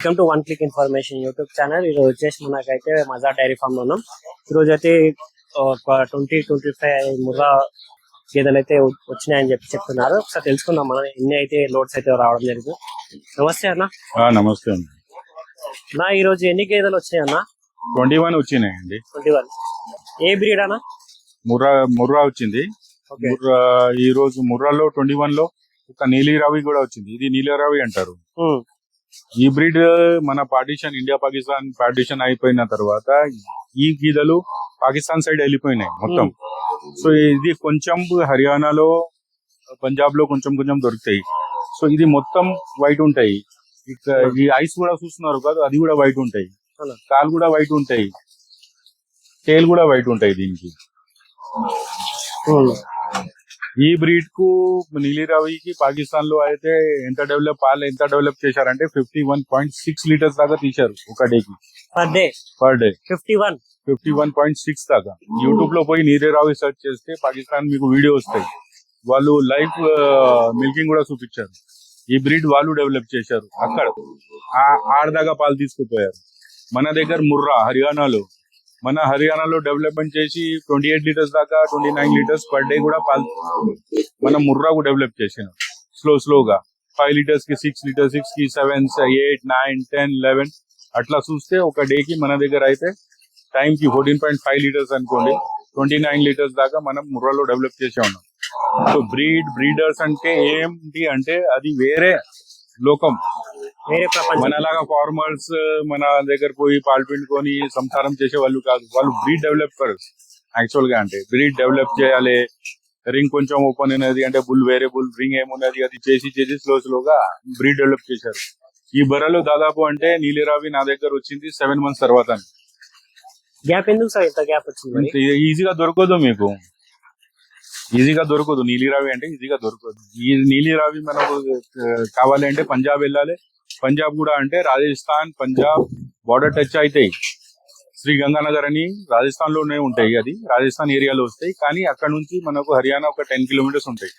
Welcome to one click information YouTube channel ఈరోజు వచ్చేసి మనకైతే మజా డైరీ ఫామ్లో ఉన్నాం. ఈరోజు అయితే ఒక ట్వంటీ ట్వంటీ ఫైవ్ ముర్రా గేదెలు అయితే వచ్చినాయని చెప్పి చెప్తున్నారు. ఒకసారి తెలుసుకుందాం మనం ఎన్ని అయితే లోడ్స్ అయితే రావడం జరిగింది. నమస్తే అన్న. నమస్తే అండి నా ఈ రోజు ఎన్ని గేదెలు వచ్చినాయి అన్న? ట్వంటీ వన్ వచ్చినాయండి. ట్వంటీ వన్ ఏ బ్రీడ్ అన్న? ముర్రా ముర్రా వచ్చింది. ఈ రోజు ముర్రాలో ట్వంటీ వన్లో ఒక నీలి రవి కూడా వచ్చింది. ఇది నీలి రవి అంటారు. ఈ బ్రీడ్ మన పార్టీషన్ ఇండియా పాకిస్తాన్ పార్టీషన్ అయిపోయిన తర్వాత ఈ గీదలు పాకిస్తాన్ సైడ్ వెళ్ళిపోయినాయి మొత్తం. సో ఇది కొంచెం హర్యానాలో పంజాబ్లో కొంచెం కొంచెం దొరుకుతాయి. సో ఇది మొత్తం వైట్ ఉంటాయి. ఇక ఈ ఐస్ కూడా చూస్తున్నారు కాదు అది కూడా వైట్ ఉంటాయి? కాలు కూడా వైట్ ఉంటాయి. టేల్ కూడా వైట్ ఉంటాయి దీనికి. ఈ బ్రీడ్కు నీలి రవికి పాకిస్తాన్లో అయితే ఎంత డెవలప్ పాలు ఎంత డెవలప్ చేశారంటే fifty one point six litres దాకా తీశారు ఒక డేకి per day per day fifty one fifty one point six దాకా. యూట్యూబ్లో పోయి నీరే రావి సెర్చ్ చేస్తే పాకిస్తాన్ మీకు వీడియో వస్తాయి. వాళ్ళు లైవ్ మిల్కింగ్ కూడా చూపించారు. ఈ బ్రీడ్ వాళ్ళు డెవలప్ చేశారు అక్కడ. ఆడదాకా పాలు తీసుకుపోయారు. మన దగ్గర ముర్రా హర్యానాలో. మన హర్యానాలో డెవలప్మెంట్ చేసి ట్వంటీ ఎయిట్ లీటర్స్ దాకా twenty nine litres per day కూడా పాల్ మన ముర్రాకు డెవలప్ చేసాను. స్లో స్లోగా ఫైవ్ లీటర్స్కి సిక్స్ లీటర్స్ సిక్స్కి seven eight nine ten eleven అట్లా చూస్తే ఒక డే కి మన దగ్గర అయితే టైం కి ఫోర్టీన్ పాయింట్ ఫైవ్ లీటర్స్ అనుకోండి ట్వంటీ నైన్ లీటర్స్ దాకా మనం ముర్రాలో డెవలప్ చేసే ఉన్నాం. సో బ్రీడ్ బ్రీడర్స్ అంటే ఏంటి అంటే అది వేరే లోకం. వేరే ప్రపంచం. మనలాగా ఫార్మర్స్ మన దగ్గర పోయి పాలు పిండుకొని సంసారం చేసే వాళ్ళు కాదు. వాళ్ళు బ్రీడ్ డెవలపర్స్ యాక్చువల్గా అంటే బ్రీడ్ డెవలప్ చేయాలి. రింగ్ కొంచెం ఓపెన్ అయినది అంటే బుల్ వేరే బుల్ రింగ్ ఏమున్నది అది చేసి చేసి స్లో స్లోగా బ్రీడ్ డెవలప్ చేశారు. ఈ బర్రెలు దాదాపు అంటే నీలిరావి నా దగ్గర వచ్చింది సెవెన్ మంత్స్ తర్వాత గ్యాప్ ఎందుకు సార్ ఇంత గ్యాప్ వచ్చింది మరి? ఇంత ఈజీగా దొరకదు మీకు. ఈజీగా దొరకదు. నీలిరావి అంటే ఈజీగా దొరకదు. ఈ నీలిరావి మనకు కావాలి అంటే పంజాబ్ వెళ్ళాలి. పంజాబ్ కూడా అంటే రాజస్థాన్ పంజాబ్ బార్డర్ టచ్ అవుతాయి శ్రీ గంగానగర్ అని రాజస్థాన్లోనే ఉంటాయి అది. రాజస్థాన్ ఏరియాలో వస్తాయి. కానీ అక్కడ నుంచి మనకు హర్యానా ఒక టెన్ కిలోమీటర్స్ ఉంటాయి.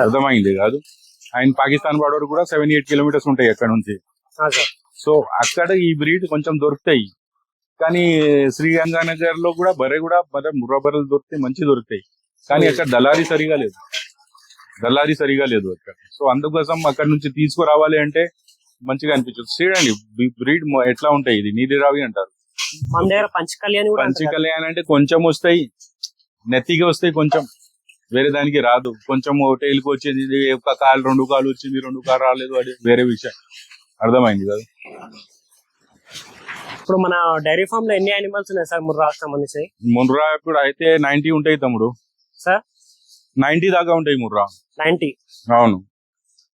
అర్థమైంది కాదు? అండ్ పాకిస్తాన్ బార్డర్ కూడా సెవెన్ ఎయిట్ కిలోమీటర్స్ ఉంటాయి అక్కడ నుంచి. సో అక్కడ ఈ బ్రీడ్ కొంచెం దొరుకుతాయి. కానీ శ్రీ గంగానగర్లో కూడా బర్రె కూడా బర్రె ముర్రా బర్రెలు దొరుకుతాయి మంచి దొరుకుతాయి. కానీ అక్కడ దళారీ సరిగా లేదు. దళారీ సరిగా లేదు అక్కడ. సో అందుకోసం అక్కడ నుంచి తీసుకురావాలి అంటే మంచిగా అనిపించదు. చూడండి బ్రీడ్ ఎట్లా ఉంటాయి ఇది? నీలిరావి అంటారు. మన దగ్గర పంచ కళ్యాణి కూడా పంచి అంటారు. కళ్యాణ్ అంటే కొంచెం వస్తాయి నెత్తికి వస్తాయి కొంచెం. వేరే దానికి రాదు. కొంచెం టైల్కి వచ్చింది ఒక కాలు రెండు కాలు వచ్చింది రెండు కాలు రాలేదు అది వేరే విషయం. అర్థమైంది కదా? ఇప్పుడు మన డైరీ ఫామ్లో ఎన్ని యానిమల్స్ ఉన్నాయి సార్ ముర్రా సంబంధించి ముర్రా ఇప్పుడు అయితే నైన్టీ ఉంటాయి తమ్ముడు. సార్? నైన్టీ దాకా ఉంటాయి ముర్రా నైన్టీ అవును.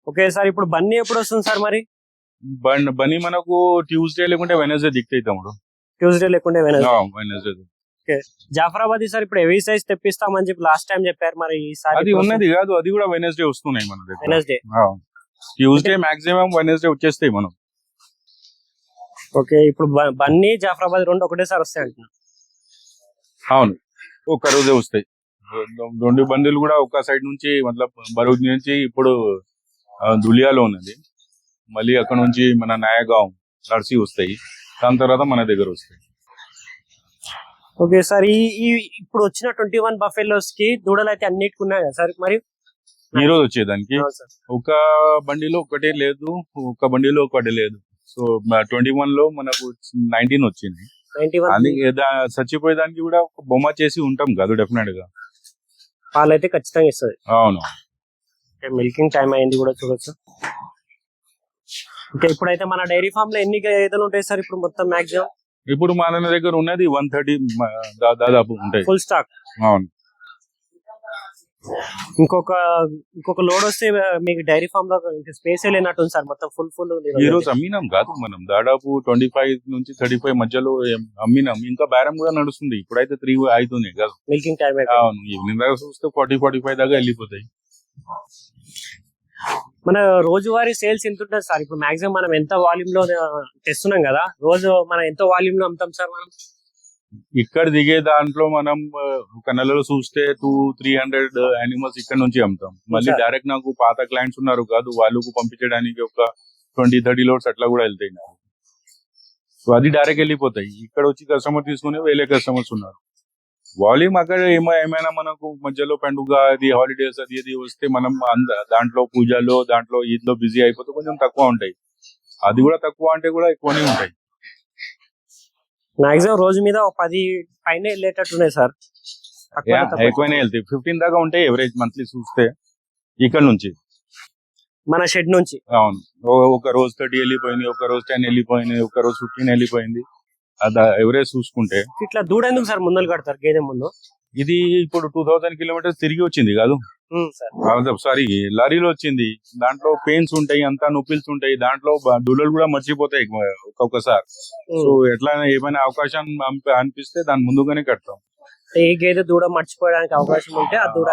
ఓకే సార్ ఇప్పుడు బన్నీ ఎప్పుడు వస్తుంది సార్ మరి? బన్ బని మనకు ట్యూస్డే లేకుంటే వెనస్డే దిక్తాయి తమ్ముడు. ట్యూస్డే లేకుంటే వెనస్డే. జాఫరాబాద్ సార్ ఇప్పుడు హెవీ సైజ్ తెప్పిస్తామని చెప్పి లాస్ట్ టైం చెప్పారు మరి ఈసారి అది ఉన్నది కాదు అది కూడా వెనస్డే వస్తున్నాయి మన దగ్గర. వెనస్డే. ట్యూస్డే మాక్సిమం వెనస్డే వచ్చేస్తాయి మనం. ఓకే ఇప్పుడు బన్నీ జాఫరాబాద్ రెండు ఒకటేసారి వస్తాయి అంటున్నా. అవును. ఒక్క రోజే వస్తాయి. రెండు- బండిలు కూడా ఒక్క సైడ్ నుంచి మతలబ్ బరూజ్ నుంచి ఇప్పుడు దులియాలో ఉన్నది. మళ్ళీ అక్కడ నుంచి మన నాయగాం నర్సీ వస్తాయి. దాని తర్వాత మన దగ్గర వస్తాయి. ఓకే సార్ ఈ ఈ ఇప్పుడు వచ్చిన ట్వంటీ వన్ బఫెలోస్కి దూడలు అయితే అన్నిటికి ఉన్నాయి సార్? మరి ఈ రోజు వచ్చేదానికి. ఒక బండిలో ఒకటే లేదు ఒక బండిలో ఒకటి లేదు. సో ట్వంటీ వన్లో మనకు నైన్టీన్ వచ్చింది. 91 అది దా- చచ్చిపోయేదానికి కూడా ఒక బొమ్మ చేసి ఉంటాం కాదు డెఫినెట్గా. పాలు అయితే ఖచ్చితంగా ఇస్తుంది. అవును. మిల్కింగ్ టైం అయింది కూడా చూడొచ్చు. ఓకే ఇప్పుడైతే మన డైరీ ఫామ్లో ఎన్ని గేదెలు ఉంటాయి సార్ ఇప్పుడు మొత్తం మాక్సిమం? ఇప్పుడు మన దగ్గర ఉన్నది వన్ థర్టీ దాదాపు ఉంటాయి. Full stock. అవును. ఇంకొక ఇంకొక లోడ్ వస్తే మీకు డైరీ ఫామ్లో స్పేస్ లేనట్టుంది సార్. మొత్తం ఫుల్ ఫుల్ ఈ రోజు అమ్మినాం కాదు మనం. దాదాపు ట్వంటీ ఫైవ్ నుంచి థర్టీ ఫైవ్ మధ్యలో అమ్మినాం. ఇంకా బేరం కూడా నడుస్తుంది. ఇప్పుడైతే త్రీ అవుతుంది కాదు. మిల్కింగ్ టైం అవును. ఈవినింగ్ దాకా చూస్తే ఫార్టీ ఫార్టీ ఫైవ్ దాకా వెళ్ళిపోతాయి. మన రోజువారీ సేల్స్ ఎంత ఉంటుంది సార్? ఇప్పుడు మాక్సిమం మనం ఎంత వాల్యూమ్లో తెస్తున్నాం కదా? రోజు మనం ఎంత వాల్యూమ్లో అమ్ముతాం సార్ మనం? ఇక్కడ దిగే దాంట్లో మనం ఒక నెలలో చూస్తే టూ త్రీ హండ్రెడ్ యానిమల్స్ ఇక్కడ నుంచి అమ్ముతాం. మళ్ళీ. డైరెక్ట్ నాకు పాత క్లయింట్స్ ఉన్నారు కాదు వాళ్ళకు పంపించడానికి ఒక ట్వంటీ థర్టీ లోడ్స్ అట్లా కూడా వెళ్తాయి నాకు. సో అది డైరెక్ట్ వెళ్ళిపోతాయి. ఇక్కడ వచ్చి కస్టమర్ తీసుకునే వేరే కస్టమర్స్ ఉన్నారు. వాల్యూమ్ అక్కడ ఏమో ఏమైనా మనకు మధ్యలో పండుగ అది హాలిడేస్ అది ఇది వస్తే మనం అంద- దాంట్లో పూజలో దాంట్లో ఈద్లో బిజీ అయిపోతే కొంచెం తక్కువ ఉంటాయి. అది కూడా తక్కువ అంటే కూడా ఎక్కువనే ఉంటాయి. మాక్సిమం రోజు మీద ఒక పది పైన వెళ్ళేటట్టున్నాయి సార్. ఎక్కువనే వెళ్తాయి. ఫిఫ్టీన్ దాకా ఉంటాయి ఎవరేజ్ మంత్లీ చూస్తే ఇక్కడ నుంచి. మన షెడ్ నుంచి. అవును. ఒక రోజు థర్టీ వెళ్ళిపోయింది ఒక రోజు టెన్ వెళ్ళిపోయింది ఒక రోజు ఫిఫ్టీన్ వెళ్ళిపోయింది. అది ఎవరేజ్ చూసుకుంటే. ఇట్లా దూడ ఎందుకు సార్ ముందలు కడతారు గేదె ముందు? ఇది ఇప్పుడు టూ థౌసండ్ కిలోమీటర్స్ తిరిగి వచ్చింది కాదు. సార్. సారీ లారీలో వచ్చింది. దాంట్లో పెయిన్స్ ఉంటాయి అంతా నొప్పిల్స్ ఉంటాయి. దాంట్లో దుళ్ళలు కూడా మర్చిపోతాయి ఒక్కొక్కసారి. సో. ఎట్లా ఏమైనా అవకాశం అనిపి- అనిపిస్తే దాని ముందుగానే కడతాం. ఏ గేదె దూడ మర్చిపోవడానికి అవకాశం ఉంటే ఆ దూడ.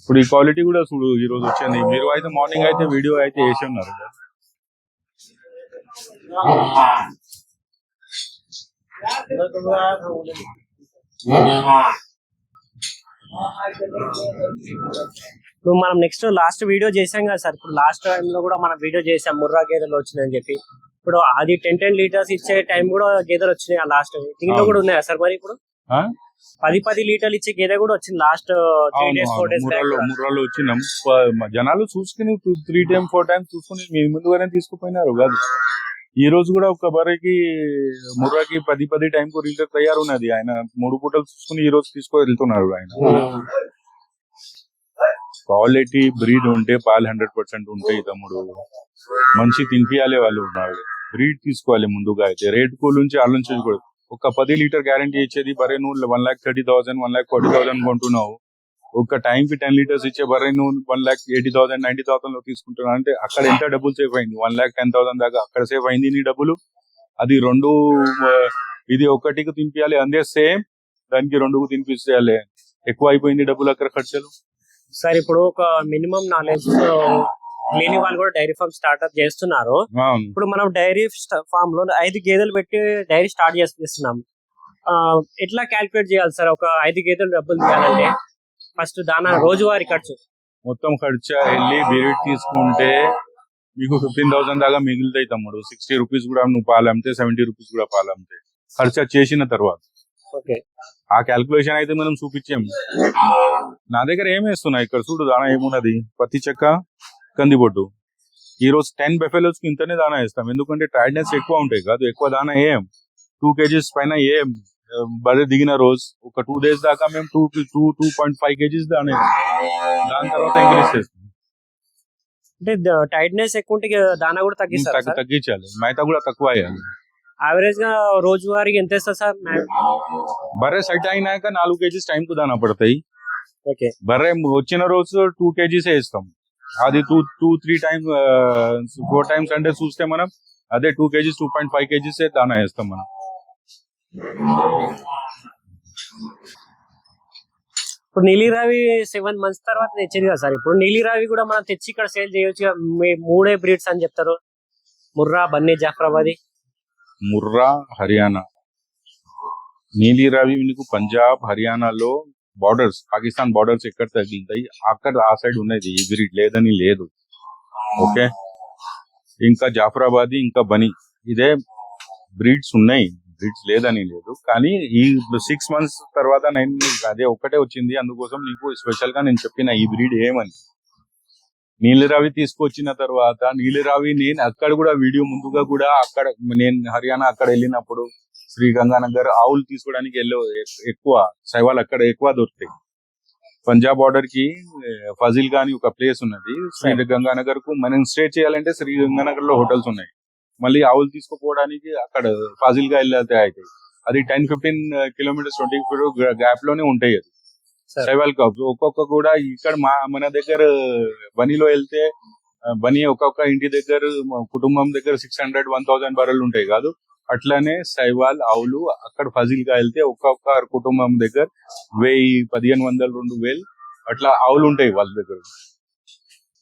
ఇప్పుడు ఈ క్వాలిటీ కూడా చూడు ఈ రోజు వచ్చింది. మీరు అయితే మార్నింగ్ అయితే వీడియో అయితే వేసి ఉన్నారు కదా. ఇప్పుడు మనం నెక్స్ట్ లాస్ట్ వీడియో చేసాం కదా సార్. ఇప్పుడు లాస్ట్ టైం లో కూడా మనం వీడియో చేసాం ముర్రా గేదెలు వచ్చినాయని చెప్పి. ఇప్పుడు అది టెన్ టెన్ లీటర్స్ ఇచ్చే టైం కూడా గేదెలు వచ్చినాయి ఆ లాస్ట్ అవును. కూడా ఉన్నాయా సార్ మరి ఇప్పుడు? పది పది లీటర్లు ఇచ్చే గేదె కూడా వచ్చింది last three days four. Days ముర్రాలో వచ్చినాం. జనాలు చూసుకుని త్రీ టైమ్ ఫోర్ టైమ్స్ చూసుకుని మీ ముందుగానే తీసుకుపోయినారు కాదు. ఈ రోజు కూడా ఒక బర్రెకి ముర్రాకి పది పది టైం కు లీటర్ తయారు ఉన్నది. ఆయన మూడు పూటలు చూసుకుని ఈ రోజు తీసుకొని వెళ్తున్నారు ఆయన క్వాలిటీ బ్రీడ్ ఉంటే పాలు హండ్రెడ్ పర్సెంట్ ఉంటాయి తమ్ముడు. మంచి తినిపియాలి వాళ్ళు ఉన్నారు. బ్రీడ్ తీసుకోవాలి ముందుగా అయితే. రేట్ కూల్ నుంచి ఆలోచించకూడదు. ఒక పది లీటర్ గ్యారంటీ ఇచ్చేది బరే నువ్వు one lakh thirty thousand one lakh forty thousand కొంటున్నావు. ఒక టైం కి టెన్ లీటర్స్ ఇచ్చే బరే నువ్వు one lakh eighty thousand ninety థౌసండ్లో తీసుకుంటున్నావు. అంటే అక్కడ ఎంత డబ్బులు సేఫ్ అయింది? వన్ లాక్ టెన్ థౌసండ్ దాకా అక్కడ సేఫ్ అయింది నీ డబ్బులు? అది రెండు ఇది ఒకటికి తినిపించాలి అందే సేమ్ దానికి రెండుకు తినిపించాలి ఎక్కువ అయిపోయింది డబ్బులు అక్కడ ఖర్చులు? సార్ ఇప్పుడు ఒక మినిమం నాలెడ్జ్ లేని వాళ్ళు కూడా డైరీ ఫార్మ్ స్టార్ట్అప్ చేస్తున్నారు. ఇప్పుడు మనం డైరీ ఫార్మ్లో ఐదు గేదెలు పెట్టి డైరీ స్టార్ట్ చేస్తున్నాం. ఎట్లా క్యాల్కులేట్ చేయాలి సార్? ఒక ఐదు గేదెలు డబ్బులు తీయాలంటే? ఫస్ట్ దానా రోజువారీ ఖర్చు. మొత్తం ఖర్చు వెళ్ళి బిరెట్ తీసుకుంటే మీకు ఫిఫ్టీన్ థౌసండ్ దాకా మిగులుతాయి తమ్ముడు. సిక్స్టీ రూపీస్ కూడా నువ్వు పాలు అమ్మితే సెవెంటీ రూపీస్ కూడా పాలు అమ్మితే ఖర్చు చేసిన తర్వాత. ఓకే. ఆ క్యాల్కులేషన్ అయితే మనం చూపించాము నా దగ్గర ఏం వేస్తున్నా ఇక్కడ చూడు దానా ఏమున్నది? పత్తి చెక్క కందిబొట్టు. ఈ రోజు టెన్ బెఫెలోస్కి ఇంతనే దానా వేస్తాం. ఎందుకంటే టైర్డ్నెస్ ఎక్కువ ఉంటాయి కాదు. ఎక్కువ దానా ఏం? టూ కేజీస్ పైన ఏం? బరే దిగిన రోజు ఒక టూ డేస్ దాకా మేము two two two point five kgs దానా వేస్తాం. దాని తర్వాత ఇంక్రీస్ చేస్తాం అంటే టైట్నెస్ ఎక్కువ ఉంటే ఇక దానా కూడా తగ్గిస్తారు తగ్గి- సార్ తగ్గించాలి మేత కూడా తక్కువ అయ్యాలి యావరేజ్గా రోజువారీకి ఎంత ఇస్తారు సార్ బర్రె సెట్ అయినాక నాలుగు కేజీస్ టైం కు దానా పడతాయి ఓకే బర్రె వచ్చిన రోజు టూ కేజీస్ వేస్తాం అది two two three time four times అంటే చూస్తే మనం అదే two kgs two point five kgs దానా వేస్తాం మనం ఇప్పుడు నీలిరావి సెవెన్ మంత్స్ తర్వాత తెచ్చింది కదా సార్. ఇప్పుడు నీలిరావి కూడా మనం తెచ్చి ఇక్కడ సేల్ చేయొచ్చు మూడే బ్రీడ్స్ అని చెప్తారు. ముర్రా బన్నీ జాఫరాబాది. ముర్రా హర్యానా. నీలి రవి మీకు పంజాబ్ హర్యానాలో బార్డర్స్ పాకిస్తాన్ బార్డర్స్ ఎక్కడ తగిలితాయి అక్కడ ఆ సైడ్ ఉన్నది. ఈ బ్రీడ్ లేదని లేదు. ఓకే? ఇంకా జాఫరాబాదీ ఇంకా బనీ ఇదే బ్రీడ్స్ ఉన్నాయి. బ్రీడ్స్ లేదని లేదు. కానీ ఈ సిక్స్ మంత్స్ తర్వాత నేను అదే ఒక్కటే వచ్చింది. అందుకోసం నీకు స్పెషల్గా నేను చెప్పిన ఈ బ్రీడ్ ఏమని? నీలిరావి తీసుకొచ్చిన తర్వాత నీలిరావి నేను అక్కడ కూడా వీడియో ముందుగా కూడా అక్కడ నేను హర్యానా అక్కడ వెళ్ళినప్పుడు శ్రీ గంగానగర్ ఆవులు తీసుకోవడానికి వెళ్ళే ఎక్కువ సైవాల్ అక్కడ ఎక్కువ దొరుకుతాయి. పంజాబ్ బార్డర్కి ఫజిల్ గాని ఒక ప్లేస్ ఉన్నది. శ్రీ గంగానగర్కు మనం స్టే చేయాలంటే శ్రీ గంగానగర్లో హోటల్స్ ఉన్నాయి. మళ్ళీ ఆవులు తీసుకుపోవడానికి అక్కడ ఫాజిల్గా వెళ్ళతే అవుతాయి అది టెన్ ఫిఫ్టీన్ కిలోమీటర్స్ ట్వంటీ గ్యాప్లోనే ఉంటాయి అది. సైవాల్ కప్స్ ఒక్కొక్క కూడా ఇక్కడ మా మన దగ్గర బనీలో వెళ్తే ఆ, బనీ ఒక్కొక్క ఇంటి దగ్గర కుటుంబం దగ్గర సిక్స్ హండ్రెడ్ వన్ థౌసండ్ బర్రెలు ఉంటాయి కాదు. అట్లానే సైవాల్ ఆవులు అక్కడ ఫజిల్గా వెళ్తే ఒక్కొక్క కుటుంబం దగ్గర వెయ్యి పదిహేను వందలు రెండు వేలు అట్లా ఆవులు ఉంటాయి వాళ్ళ దగ్గర.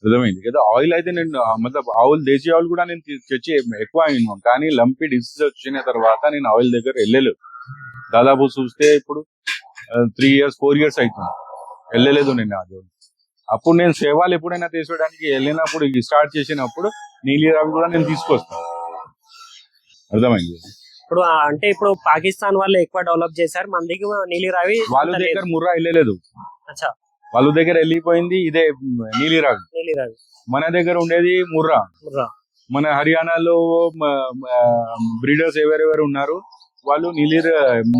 అర్థమైంది కదా? ఆయిల్ అయితే నేను మతలబ్ ఆవులు దేశీ ఆవులు కూడా నేను తెచ్చి ఎక్కువ అయినాను కానీ లంపి డిసీజ్ వచ్చిన తర్వాత నేను ఆయిల్ దగ్గర వెళ్ళలేదు. దాదాపు చూస్తే ఇప్పుడు త్రీ ఇయర్స్ ఫోర్ ఇయర్స్ అవుతుంది. వెళ్ళలేదు నేను అది అప్పుడు నేను సేవలు ఎప్పుడైనా తీసుకోవడానికి వెళ్ళినప్పుడు స్టార్ట్ చేసినప్పుడు నీలిరావి కూడా నేను తీసుకొస్తాను. అర్థమైంది ఇప్పుడు అంటే ఇప్పుడు పాకిస్తాన్ వాళ్ళు ఎక్కువ డెవలప్ చేశారు. మన దగ్గర నీలి రావి వాళ్ళ. దగ్గర ముర్రా వెళ్ళలేదు అచ్చా. వాళ్ళ దగ్గర వెళ్ళిపోయింది ఇదే నీలిరావి నీలి రావి మన దగ్గర ఉండేది ముర్రా. ముర్రా. మన హర్యానాలో బ్రీడర్స్ ఎవరెవరు ఉన్నారు వాళ్ళు నీలి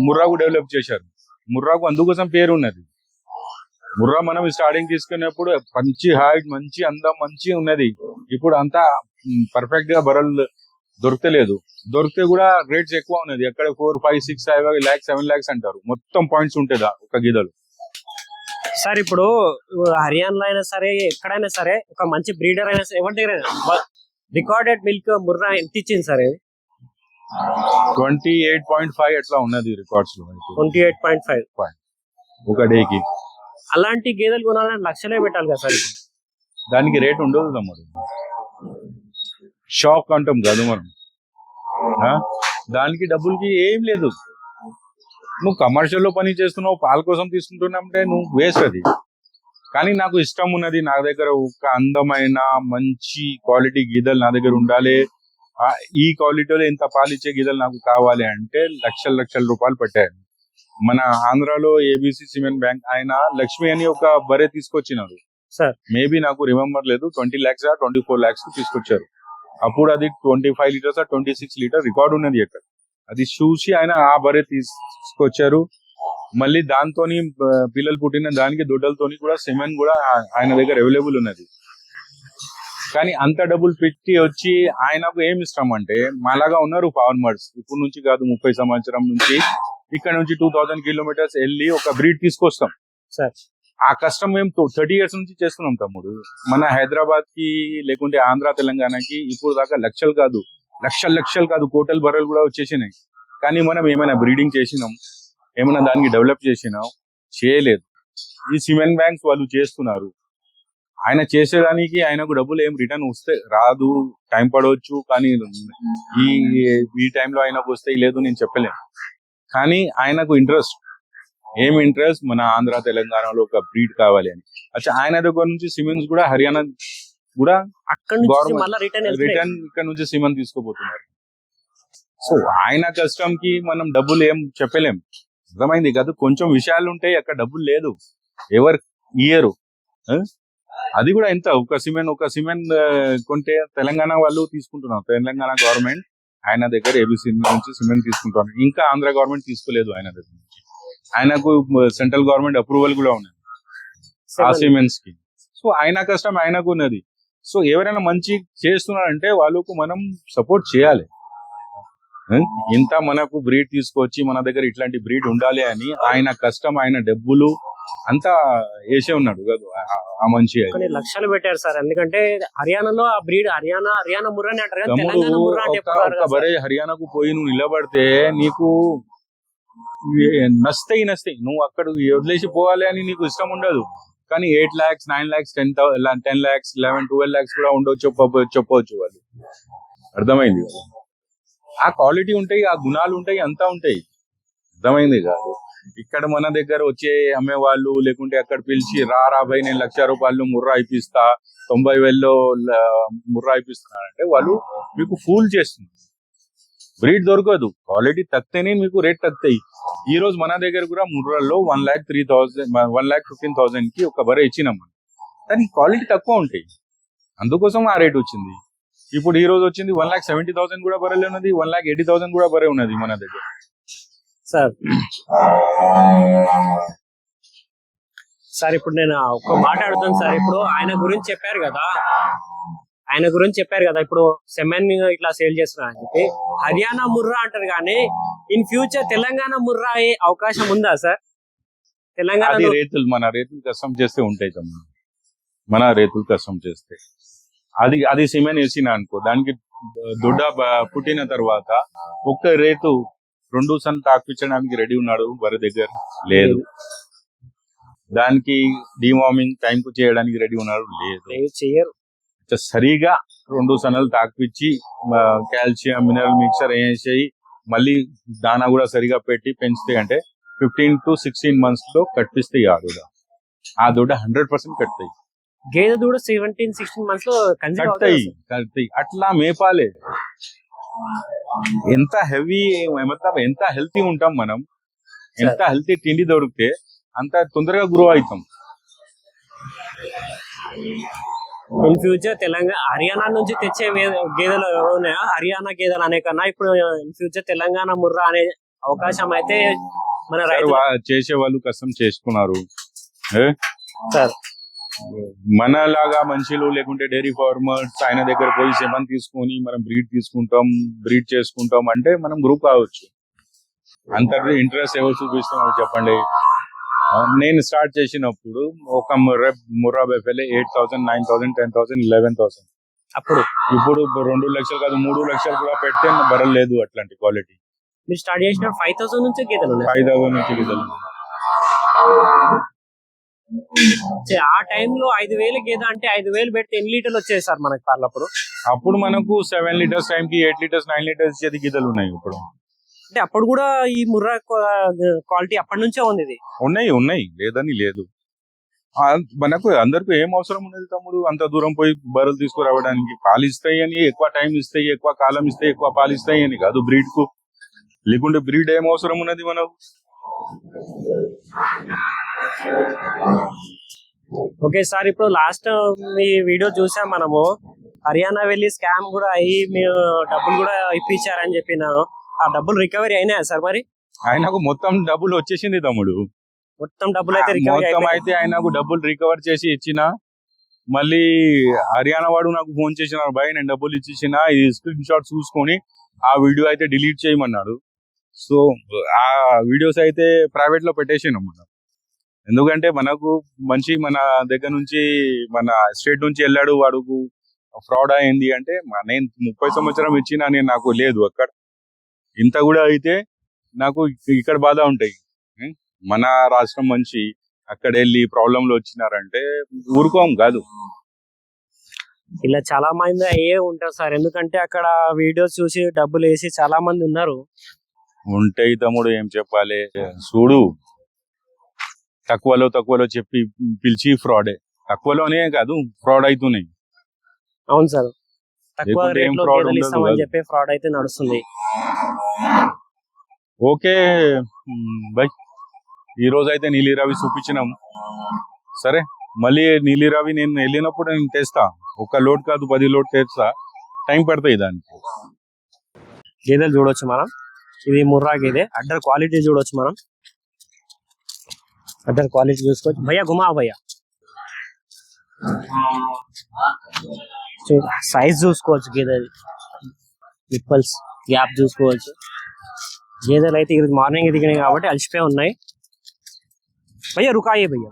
ముర్రాకు డెవలప్ చేశారు. ముర్రాకు అందుకోసం పేరు ఉన్నది ముర్రా మనం స్టార్టింగ్ తీసుకున్నప్పుడు మంచి హైట్ మంచి అందం మంచి ఉన్నది. ఇప్పుడు అంతా పర్ఫెక్ట్గా బరల్ దొరకలేదు. దొరికితే కూడా రేట్స్ ఎక్కువ ఉన్నది. అక్కడ four five six five lakhs seven lakhs అంటారు. మొత్తం పాయింట్స్ ఉంటుందా ఒక గీదలు సార్ ఇప్పుడు హర్యానాలో అయినా సరే ఎక్కడైనా సరే ఒక మంచి బ్రీడర్ అయినా సరే ఎవరి దగ్గర రికార్డెడ్ మిల్క్ ముర్రా ఎంత ఇచ్చింది సార్ ఇది? ట్వంటీ ఎయిట్ పాయింట్ ఫైవ్ అట్లా ఉన్నది రికార్డ్స్లో. Twenty eight point five. ఒక డేకి. అలాంటి గేదెలు కొనాలని లక్షలే పెట్టాలి కదా సార్ దానికి రేట్ ఉండదు తమ్ముడు షాక్ అంటాం కాదు మనం. ఆ? దానికి డబ్బులకి ఏం లేదు. నువ్వు కమర్షియల్లో పని చేస్తున్నావు పాల కోసం తీసుకుంటున్నామంటే నువ్వు వేస్ట్ అది. కానీ నాకు ఇష్టం ఉన్నది నా దగ్గర ఒక అందమైన మంచి క్వాలిటీ గీదలు నా దగ్గర ఉండాలి. ఈ క్వాలిటీలో ఇంత పాలిచ్చే గీదలు నాకు కావాలి అంటే లక్షల లక్షల రూపాయలు పెట్టాను మన ఆంధ్రాలో ఏబిసి సిమెంట్ బ్యాంక్ ఆయన లక్ష్మి అని ఒక బరే తీసుకొచ్చినారు. సార్. మేబీ నాకు రిమెంబర్ లేదు. Twenty lakhs twenty four lakhs తీసుకొచ్చారు. అప్పుడు అది twenty five litres twenty six litre record ఉన్నది అక్కడ అది చూసి ఆయన ఆ బరే తీసుకొచ్చారు. మళ్ళీ దాంతోని ఆ, పిల్లలు పుట్టిన దానికి దొడ్డలతోని కూడా సిమెంట్ కూడా ఆయన దగ్గర అవైలబుల్ ఉన్నది. కానీ అంత డబ్బులు పెట్టి వచ్చి ఆయనకు ఏం ఇష్టం అంటే మాలాగా ఉన్నారు ఫార్మర్స్. ఇప్పుడు నుంచి కాదు ముప్పై సంవత్సరం నుంచి. ఇక్కడ నుంచి టూ థౌజండ్ కిలోమీటర్స్ వెళ్ళి ఒక బ్రీడ్ తీసుకొస్తాం. సార్. ఆ కష్టం మేము థర్టీ ఇయర్స్ నుంచి చేస్తున్నాం తమ్ముడు. మన హైదరాబాద్కి లేకుంటే ఆంధ్ర తెలంగాణకి ఇప్పుడు దాకా లక్షలు కాదు. లక్షల లక్షలు కాదు కోటల బర్రెలు కూడా వచ్చేసినాయి. కానీ మనం ఏమైనా బ్రీడింగ్ చేసినాం ఏమైనా దానికి డెవలప్ చేసినాం చేయలేదు. ఈ సిమెంట్ బ్యాంక్స్ వాళ్ళు చేస్తున్నారు. ఆయన చేసేదానికి ఆయనకు డబ్బులు ఏం రిటర్న్ వస్తే రాదు టైం పడవచ్చు కానీ ఈ ఈ టైంలో ఆయనకు వస్తాయి లేదు నేను చెప్పలేను. కానీ ఆయనకు ఇంట్రెస్ట్. ఏం ఇంట్రెస్ట్? మన ఆంధ్ర తెలంగాణలో ఒక బ్రీడ్ కావాలి అని. అచ్చా ఆయన దగ్గర నుంచి సిమెంట్స్ కూడా హర్యానా కూడా అక్కడ నుంచి Government మళ్ళీ రిటర్న్ రిటర్న్ ఇక్కడ నుంచి సిమెంట్ తీసుకోబోతున్నారు సో ఆయన కష్టం కి మనం డబ్బులు ఏం చెప్పలేం. అర్థమైంది కాదు? కొంచెం విషయాలు ఉంటాయి అక్కడ డబ్బులు లేదు. ఎవరు ఇయ్యరు. ఆ? అది కూడా ఎంత? ఒక సిమెంట్ ఒక సిమెంట్ కొంటే తెలంగాణ వాళ్ళు తీసుకుంటున్నారు. తెలంగాణ గవర్నమెంట్ ఆయన దగ్గర ఏబిసి నుంచి సిమెంట్ తీసుకుంటున్నారు. ఇంకా ఆంధ్ర గవర్నమెంట్ తీసుకోలేదు ఆయన దగ్గర నుంచి. ఆయనకు సెంట్రల్ గవర్నమెంట్ అప్రూవల్ కూడా ఉన్నది. ఆ సిమెంట్స్కి సో ఆయన కష్టం ఆయనకు ఉన్నది. సో ఎవరైనా మంచి చేస్తున్నారంటే వాళ్ళకు మనం సపోర్ట్ చేయాలి? ఇంత మనకు బ్రీడ్ తీసుకొచ్చి మన దగ్గర ఇట్లాంటి బ్రీడ్ ఉండాలి అని ఆయన కష్టం ఆయన డబ్బులు అంతా వేసే ఉన్నాడు కాదు ఆ- మంచి. కొన్ని లక్షలు పెట్టారు సార్ ఎందుకంటే హర్యానాలో ఆ బ్రీడ్ హర్యానా హర్యానా ముర్రా అని అంటారు? బరే హర్యానాకు పోయి నువ్వు నిలబడితే నీకు నస్తాయి నస్తాయి నువ్వు అక్కడ వదిలేసి పోవాలి అని నీకు ఇష్టం ఉండదు కానీ eight lakhs nine lakhs ten ten lakhs eleven twelve lakhs కూడా ఉండొచ్చు చెప్పవచ్చు వాళ్ళు. అర్థమైంది ఆ క్వాలిటీ ఉంటాయి ఆ గుణాలు ఉంటాయి అంతా ఉంటాయి. అర్థమైంది కాదు? ఇక్కడ మన దగ్గర వచ్చే అమ్మేవాళ్ళు లేకుంటే అక్కడ పిలిచి రా రా భయ్ నేను లక్ష రూపాయలు ముర్రా ఇప్పిస్తా తొంభై వేల్లో ముర్రా ఇప్పిస్తున్నారంటే వాళ్ళు మీకు ఫూల్ చేస్తున్నారు. బ్రీడ్ దొరకదు. క్వాలిటీ తగ్గితేనే మీకు రేట్ తగ్గుతాయి ఈ రోజు మన దగ్గర కూడా ముర్రాల్లో one lakh three thousand one lakh fifteen థౌసండ్కి ఒక బరే ఇచ్చినాం మనం. కానీ క్వాలిటీ తక్కువ ఉంటాయి. అందుకోసం ఆ రేట్ వచ్చింది. ఇప్పుడు ఈ రోజు వచ్చింది వన్ ల్యాక్ సెవెంటీ థౌసండ్ కూడా బరే ఉన్నది వన్ ల్యాక్ ఎయిటీ థౌసండ్ కూడా బరే ఉన్నది మన దగ్గర. సార్. సార్ ఇప్పుడు నేను ఒక మాట అడుగుతాను సార్. ఇప్పుడు ఆయన గురించి చెప్పారు కదా. ఆయన గురించి చెప్పారు కదా ఇప్పుడు సెమెన్ ఇట్లా సేల్ చేస్తున్నా అని చెప్పి. హర్యానా ముర్రా అంటారు కానీ ఇన్ ఫ్యూచర్ తెలంగాణ ముర్రా అయ్యే అవకాశం ఉందా సార్ తెలంగాణ రేతులు మన రేతులు కష్టం చేస్తే ఉంటాయి తమ్ముడు మన రేతులు కష్టం చేస్తే. అది అది సిమెంట్ వేసిన అనుకో దానికి దొడ్డ పుట్టిన తర్వాత ఒక్క రేతు రెండు సన్ తాకిపించడానికి రెడీ ఉన్నాడు వరి దగ్గర? లేదు. దానికి డివార్మింగ్ టైం కు చేయడానికి రెడీ ఉన్నాడు? లేదు. ఇట్లా సరిగా రెండు సన్నలు తాకిపించి కాల్షియం మినరల్ మిక్చర్ వేసేసి మళ్ళీ దానా కూడా సరిగా పెట్టి పెంచితే అంటే ఫిఫ్టీన్ టు సిక్స్టీన్ మంత్స్లో కట్టిస్తాయి ఆ దూడ. ఆ దూడ హండ్రెడ్ పర్సెంట్ కట్టాయి. గేదె దూడ సెవెంటీన్ సిక్స్టీన్ మంత్స్లో కడతాయి కడతాయి అట్లా మేపాలే. ఎంత హెవీ మొత్తం ఎంత హెల్తీ ఉంటాం మనం ఎంత హెల్తీ తిండి దొరికితే అంత తొందరగా గ్రో అవుతాం. ఇన్ ఫ్యూచర్ తెలంగాణ హర్యానా నుంచి తెచ్చే గేదెలు ఉన్నాయా? హర్యానా గేదెలు అనే కన్నా ఇప్పుడు ఇన్ ఫ్యూచర్ తెలంగాణ ముర్రా అనే అవకాశం అయితే మన చేసే వాళ్ళు కష్టం చేసుకున్నారు? సార్ మనలాగా మనుషులు లేకుంటే డైరీ ఫార్మర్స్ ఆయన దగ్గర పోయి సెవెన్ తీసుకొని మనం బ్రీడ్ తీసుకుంటాం బ్రీడ్ చేసుకుంటాం అంటే మనం గ్రూప్ కావచ్చు. అంత ఇంట్రెస్ట్ ఎవరు చూపిస్తున్నారు చెప్పండి? నేను స్టార్ట్ చేసినప్పుడు ఒక Murrah Murrah బెఫెల్ eight thousand nine thousand ten thousand eleven thousand. అప్పుడు? ఇప్పుడు రెండు లక్షలు కాదు మూడు లక్షలు కూడా పెడితే బరలేదు అట్లాంటి క్వాలిటీ. మీరు స్టార్ట్ చేసిన ఫైవ్ థౌసండ్ నుంచి గేదెలు ఉన్నాయి. ఫైవ్ థౌసండ్ నుంచి గిదలు చే- ఆ టైంలో ఐదు వేలు గేదె అంటే ఐదు వేలు పెడితే ఎన్ని లీటర్లు వచ్చాయి సార్ మనకి పాలప్పుడు? అప్పుడు మనకు సెవెన్ లీటర్స్ టైం కి ఎయిట్ లీటర్స్ నైన్ లీటర్స్ ఇచ్చేది గిదలు ఉన్నాయి ఇప్పుడు. అంటే అప్పుడు కూడా ఈ ముర్రా క్వాలిటీ అప్పటి నుంచే ఉంది ఇది. ఉన్నాయి ఉన్నాయి. లేదని లేదు. మనకు అందరికి ఏం అవసరం ఉన్నది తమ్ముడు? అంత దూరం పోయి బర్రెలు తీసుకురావడానికి. పాలు ఇస్తాయి అని ఎక్కువ టైం ఇస్తాయి ఎక్కువ కాలం ఇస్తాయి ఎక్కువ పాలు ఇస్తాయి అని కాదు బ్రీడ్కు లేకుంటే బ్రీడ్ ఏం అవసరం ఉన్నది మనకు? ఓకే సార్ ఇప్పుడు లాస్ట్ మీ వీడియో చూసాం మనము. హర్యానా వెళ్ళి స్కామ్ కూడా అయ్యి మీరు డబ్బులు కూడా ఇప్పించారని చెప్పినాను ఆ డబ్బులు రికవరీ అయినాయా సార్ మరి? ఆయనకు మొత్తం డబ్బులు వచ్చేసింది తమ్ముడు. మొత్తం డబ్బులు అయితే రికవరీ మొత్తం అయితే ఆయనకు డబ్బులు రికవర్ చేసి ఇచ్చిన. మళ్ళీ హర్యానా వాడు నాకు ఫోన్ చేసిన భయ్ నేను డబ్బులు ఇచ్చేసిన. ఈ స్క్రీన్ షాట్ చూసుకొని ఆ వీడియో అయితే డిలీట్ చేయమన్నాడు. సో ఆ వీడియోస్ అయితే ప్రైవేట్లో పెట్టేసినాం మనం ఎందుకంటే మనకు మంచి మన దగ్గర నుంచి మన స్టేట్ నుంచి వెళ్ళాడు వాడుకు. ఫ్రాడ్ అయింది అంటే నేను ముప్పై సంవత్సరం ఇచ్చినా నేను నాకు లేదు అక్కడ. ఇంత కూడా అయితే నాకు ఇక్కడ బాధ ఉంటాయి? మన రాష్ట్రం మంచి అక్కడ వెళ్ళి ప్రాబ్లంలు వచ్చినారంటే ఊరుకోం కాదు. ఇలా చాలా మంది అయ్యే ఉంటారు సార్. ఎందుకంటే అక్కడ వీడియోస్ చూసి డబ్బులు వేసి చాలా మంది ఉన్నారు. ఉంటాయి తమ్ముడు ఏం చెప్పాలి? చూడు. తక్కువలో తక్కువలో చెప్పి పిలిచి ఫ్రాడే. తక్కువలోనే కాదు ఫ్రాడ్ అవుతున్నాయి అవును సార్. తక్కువ లేకుంటే ఏం రేట్లో fraud గేదెలు ఉండదు ఇస్తామని కాదు. చెప్పి ఫ్రాడ్ అయితే నడుస్తుంది. ఓకే. బై ఈరోజు అయితే నీలిరావి చూపించినాం. సరే మళ్ళీ నీలిరావి నేను వెళ్ళినప్పుడు నేను తెస్తా. ఒక లోడ్ కాదు పది లోడ్ తెస్తా. టైం పడతాయి దానికి. గేదెలు చూడొచ్చు మనం. ఇది ముర్రా గేదె. అడ్డర్ క్వాలిటీ చూడొచ్చు మనం. అడ్డర్ క్వాలిటీ చూసుకోవచ్చు. భయ్యా గుమా భయ్యా. సైజ్ చూసుకోవచ్చు గేదెది. నిప్పల్స్ గ్యాప్ చూసుకోవచ్చు. గేదెలు అయితే ఈరోజు మార్నింగ్ దిగినాయి కాబట్టి అలసిపోయి ఉన్నాయి. భయ్యా రుకాయే భయ్యా.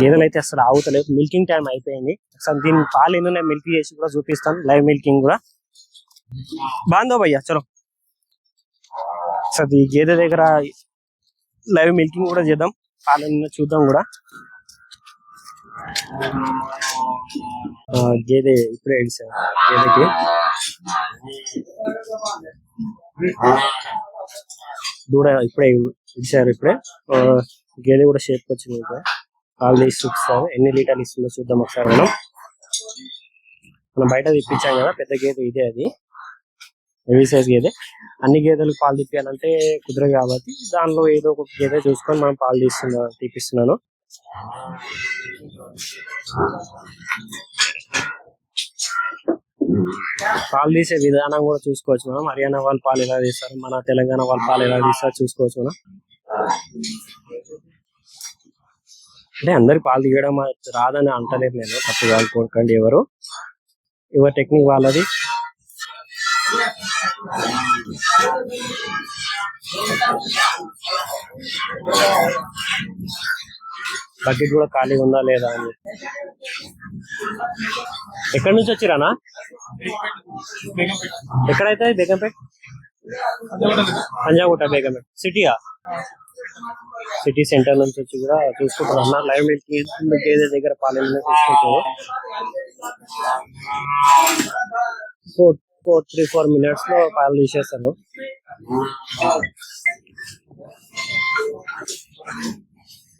గేదెలు అయితే అసలు ఆగుతలేదు మిల్కింగ్ టైం అయిపోయింది. అసలు దీని పాలు ఎన్ని మిల్క్ చేసి కూడా చూపిస్తాను. లైవ్ మిల్కింగ్ కూడా. బాగుందో భయ్యా? చలో. అసలు ఈ గేదె దగ్గర లైవ్ మిల్కింగ్ కూడా చేద్దాం. పాలు ఎన్ని చూద్దాం కూడా. గేదె ఇప్పుడే గేదెకి. దూడ ఇప్పుడే ఇచ్చారు ఇప్పుడే. గేదె కూడా షేప్ వచ్చింది ఇంకా పాలు తీసి చూపిస్తారు ఎన్ని లీటర్లు ఇస్తుందో చూద్దాం ఒకసారి మనం. మనం బయట తెప్పించాం కదా పెద్ద గేదె ఇదే అది. హెవీ సైజ్ గేదె. అన్ని గేదెలు పాలు తిప్పాలంటే కుదరదు కాబట్టి దానిలో ఏదో ఒక గేదె చూసుకొని మనం పాలు తీస్తున్నా తీపిస్తున్నాను. పాలు తీసే విధానం కూడా చూసుకోవచ్చు మనం. హర్యానా వాళ్ళు పాలు ఎలా తీస్తారు? మన తెలంగాణ వాళ్ళు పాలు ఎలా తీస్తారు చూసుకోవచ్చు మనం. అంటే అందరికి పాలు తీయడం రాదని అంటలేదు నేను. తప్పుగా అనుకోకండి ఎవరు. ఎవరి టెక్నిక్ వాళ్ళది. బకెట్ కూడా ఖాళీ ఉందా లేదా అని. ఎక్కడి నుంచి వచ్చిరానా? ఎక్కడైతే బేగంపేట్? పంజాగుట్ట బేగంపేట్. సిటీయా? సిటీ సెంటర్ నుంచి వచ్చి కూడా చూసుకుంటారు అన్న లైవ్ మిల్క్ గేదె దగ్గర పాలన చూసుకుంటారు ఫోర్ ఫోర్ త్రీ ఫోర్ మినిట్స్లో పాలు తీసేస్తాను.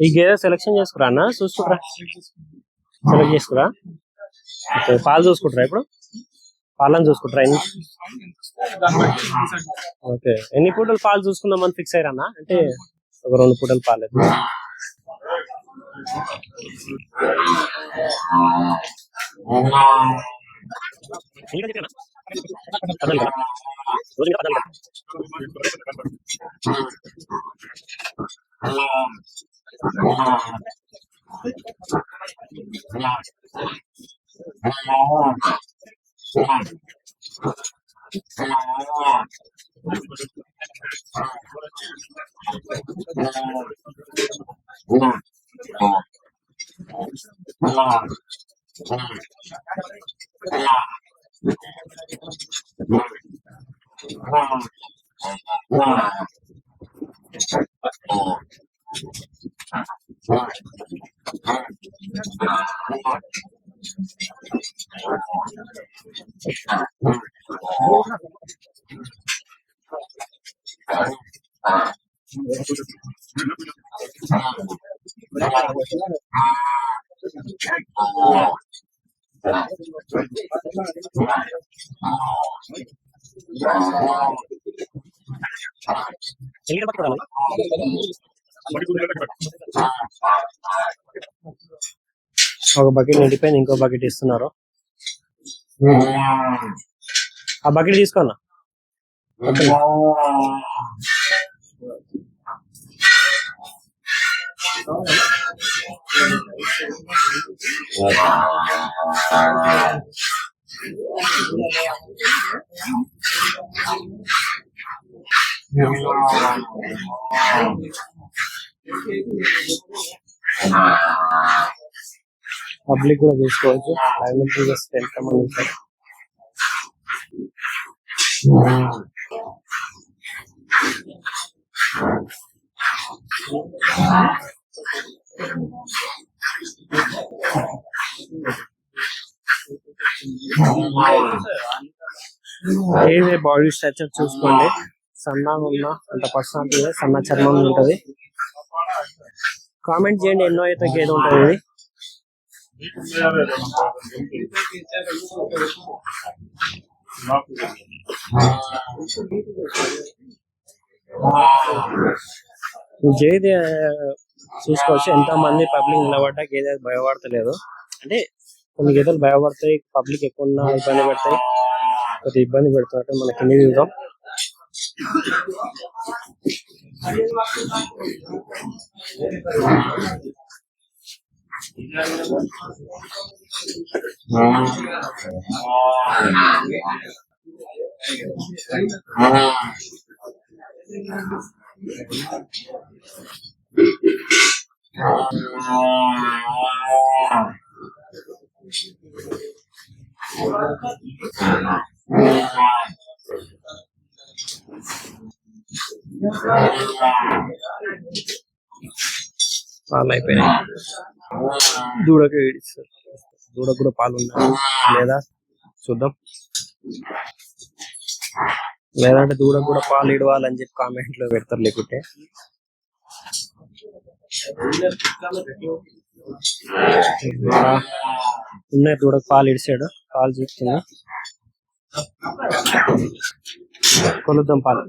ఈ గేదె సెలెక్షన్ చేసుకురా అన్న చూసుకురా. సెలెక్ట్ చేసుకురా. ఓకే పాలు చూసుకుంటారా ఇప్పుడు? పాలను చూసుకుంటారా ఎన్ని? ఓకే ఎన్ని పూటలు పాలు చూసుకుందామని ఫిక్స్ అయ్యారన్నా? అంటే ఒక రెండు పూటలు పాలు. Wow. చేయడం పట్టుకోవాలి ఒక బకెట్ నిండిపోయింది ఇంకో బకెట్ ఇస్తున్నారు. ఆ బకెట్ తీసుకోనా? పబ్లిక్ కూడా చూసుకోవచ్చు. బయోమెట్రిక్ ఎంత మంది ఉంటారు ఏదే బాడీ స్ట్రక్చర్ చూసుకోండి. సన్నగా ఉన్న అంత పర్సనాలిటీ సన్న చర్మం ఉంటది. కామెంట్ చేయండి ఎన్నో అయితే గేదె ఉంటది గేదె చూసుకోవచ్చు. ఎంత మంది పబ్లిక్ నిలబడ్డా గేదె భయపడతలేదు. అంటే కొన్ని గేదెలు భయపడతాయి పబ్లిక్ ఎక్కువ ఉన్నా ఇబ్బంది పెడతాయి. కొద్దిగా ఇబ్బంది పెడుతున్నట్టు మనకి చూద్దాం ああ。పాలు అయిపోయినాయి దూడకు ఇస్తారు దూడకు కూడా పాలు ఉన్నాయి లేదా? చూద్దాం. లేదంటే దూడకు కూడా పాలు ఇడవాలని చెప్పి కామెంట్లో పెడతారు. లేకుంటే ఉన్నాయి దూడకు పాలు ఇడిచాడు. పాలు చూస్తున్నా. కొలుద్దాం పాలు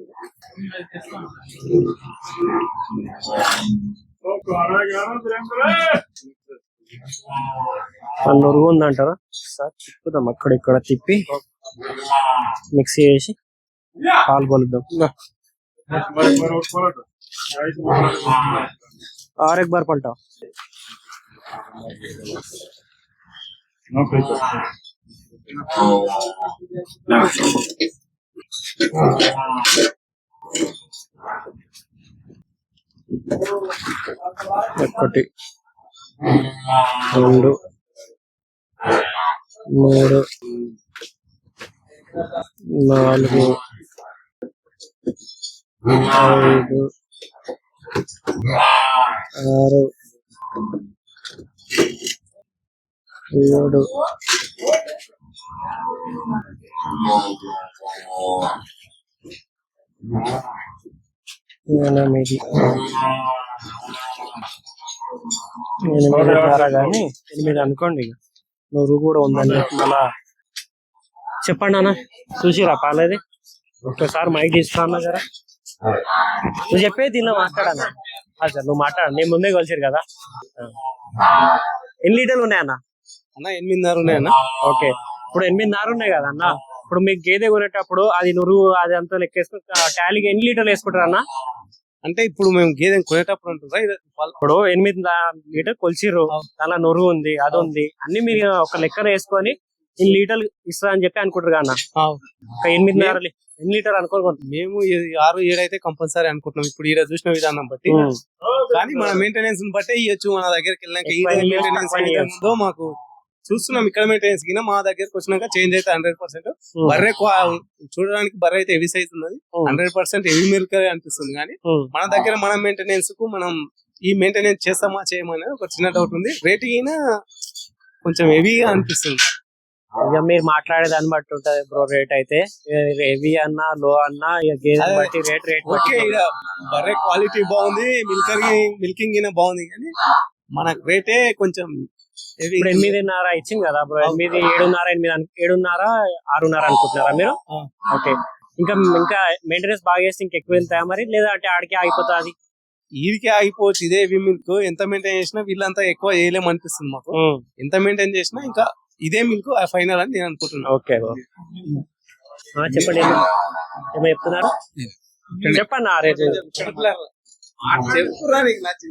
నొరుగు ఉందంటారా? సార్ తిప్పుదాం అక్కడ ఇక్కడ తిప్పి మిక్స్ చేసి పాలు కొలుద్దాం. ఆరేక్ బార్ పల్టా ఒకటి రెండు మూడు నాలుగు ఐదు ఆరు ఏడు ఎనిమిది కానీ అనుకోండి ఇక. నువ్వు కూడా ఉందని చెప్పి మళ్ళా చెప్పండి అన్న చూసిరా పాలేది ఒక్కసారి మైక్ తీసుకున్నా జరా నువ్వు చెప్పేది తిన్నా మాట్లాడన్నా సార్ నువ్వు మాట్లాడ నేను ముందే కలిసారు కదా. ఎన్ని లీటర్లు ఉన్నాయన్న అన్న ఎనిమిదిన్నర ఉన్నాయన్న ఓకే ఇప్పుడు ఎనిమిదిన్నర ఉన్నాయి కదా అన్న? ఇప్పుడు మీకు గేదె కొనేటప్పుడు అది నురుగు అది అంతా లెక్కేసుకుని టాలీకి ఎన్ని లీటర్లు వేసుకుంటారు అన్న? అంటే ఇప్పుడు మేము గేదె కొనేటప్పుడు పాలు- ఇప్పుడు ఎనిమిది లీటర్ కొలిచిర్రు. దానిలో నొరుగు ఉంది అది ఉంది. అన్ని మీరు ఒక లెక్కన వేసుకొని ఇన్ని లీటర్లు ఇస్తా అని చెప్పి అనుకుంటారు కదా అన్న ఒక ఎనిమిదిన్నర లీ- ఎన్ని లీటర్ అనుకోరు మేము ఆరు ఏడు అయితే కంపల్సరీ అనుకుంటున్నాం. ఇప్పుడు ఈడ చూసిన విధానం బట్టి. కానీ మన మెయింటెనెన్స్ బట్టే ఇవ్వచ్చు మన దగ్గరికి వెళ్ళినాక. ఈ మెయింటెనెన్స్ మాకు చూస్తున్నాం ఇక్కడ మెయింటెనెన్స్ కింద మా దగ్గరకు వచ్చినాక చేంజ్ అయితే హండ్రెడ్ పర్సెంట్ బర్రె చూడడానికి బర్రె అయితే హెవీ సైజ్ ఉన్నది. హండ్రెడ్ పర్సెంట్ హెవీ మిల్క్ అనిపిస్తుంది కానీ మన దగ్గర మన మెయింటెనెన్స్కు మనం ఈ మెయింటెనెన్స్ చేస్తామా చేయమని ఒక చిన్న డౌట్ ఉంది. రేట్ అయినా కొంచెం హెవీగా అనిపిస్తుంది. ఇక మీరు మాట్లాడే దాన్ని బట్టి ఉంటది బ్రో రేట్ అయితే. హెవీ అన్నా లో అన్నా. బట్టి రేట్ రేట్ ఓకే ఇక బర్రె క్వాలిటీ బాగుంది మిల్కరింగ్ మిల్కింగ్ అయినా బాగుంది కానీ మనకు రేటే కొంచెం ఇప్పుడు ఎనిమిదిన్నర ఇచ్చింది కదా బ్రో. ఎనిమిది ఏడున్నర ఎనిమిది అను- ఏడున్నర ఆరున్నర అనుకుంటున్నారా మీరు. ఓకే. ఇంకా ఇంకా మెయింటెనెన్స్ బాగా చేస్తే ఇంకా ఎక్కువ వెళ్తాయా మరి? లేదా అంటే ఆడికి ఆగిపోతుంది? ఈదికే ఆగిపోవచ్చు. ఇదే మిల్క్. ఎంత మెయింటైన్ చేసినా వీళ్ళంతా ఎక్కువ చేయలేము అనిపిస్తుంది మాకు. ఎంత మెయింటైన్ చేసినా ఇంకా ఇదే మిల్క్ ఫైనల్ అని నేను అనుకుంటున్నాను ఓకే చెప్పండి ఏమో చెప్తున్నారు? చెప్పండి. ఆ రేట్.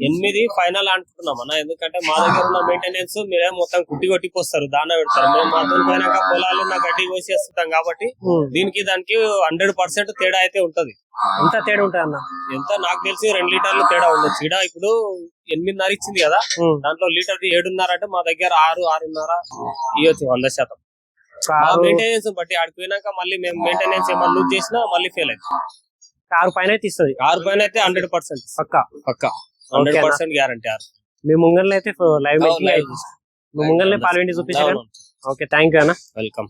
ఎనిమిది ఫైనల్ అనుకుంటున్నాం అన్న. ఎందుకంటే మా దగ్గర ఉన్న మెయింటెనెన్స్ మీరే మొత్తం కుట్టి కొట్టిపోస్తారు దాన పెడతారు. మేము మాత్రం పోయినాక పొలాలు ఉన్న గడ్డి కోసేస్తుంటాం కాబట్టి దీనికి దానికి హండ్రెడ్ పర్సెంట్ తేడా అయితే ఉంటది. ఎంత తేడా ఉంటుంది అన్న? ఎంత? నాకు తెలిసి రెండు లీటర్లు తేడా ఉండొచ్చు. ఈడ ఇప్పుడు ఎనిమిదిన్నర ఇచ్చింది కదా దాంట్లో లీటర్ ఏడున్నర అంటే మా దగ్గర ఆరు ఆరున్నర ఇవ్వచ్చు వంద శాతం. మెయింటెనెన్స్ బట్టి ఆడికి పోయినాక మళ్ళీ మేము మెయింటెనెన్స్ ఏమైనా లూజ్ చేసినా మళ్ళీ ఫెయిల్ అవుతుంది కారు పైన అయితే ఇస్తుంది కారు పైన అయితే హండ్రెడ్ పర్సెంట్. పక్క. పక్క. హండ్రెడ్? పర్సెంట్ గ్యారంటీ మీ ముంగల్ని అయితే లైవ్ మీ ముంగల్ని పాల్గొండి చూపించారు. ఓకే థ్యాంక్ యూ అన్న. వెల్కమ్.